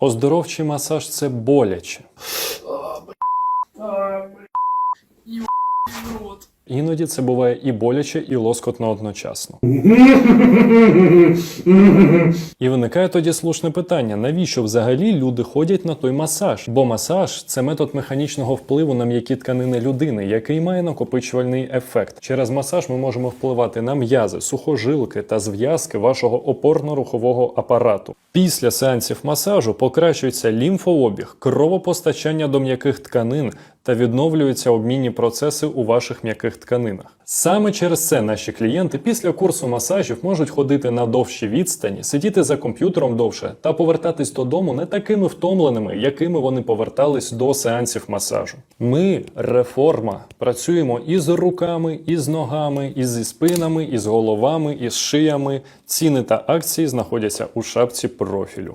Оздоровчий масаж це боляче. Іноді це буває і боляче, і лоскотно одночасно. І виникає тоді слушне питання: навіщо взагалі люди ходять на той масаж? Бо масаж це метод механічного впливу на м'які тканини людини, який має накопичувальний ефект. Через масаж ми можемо впливати на м'язи, сухожилки та зв'язки вашого опорно-рухового апарату. Після сеансів масажу покращується лімфообіг, кровопостачання до м'яких тканин та відновлюються обмінні процеси у ваших м'яких тканинах. Саме через це наші клієнти після курсу масажів можуть ходити на довші відстані, сидіти за комп'ютером довше та повертатись додому не такими втомленими, якими вони повертались до сеансів масажу. Ми реформа. Працюємо і з руками, і з ногами, і зі спинами, і з головами, і з шиями. Ціни та акції знаходяться у шапці профілю.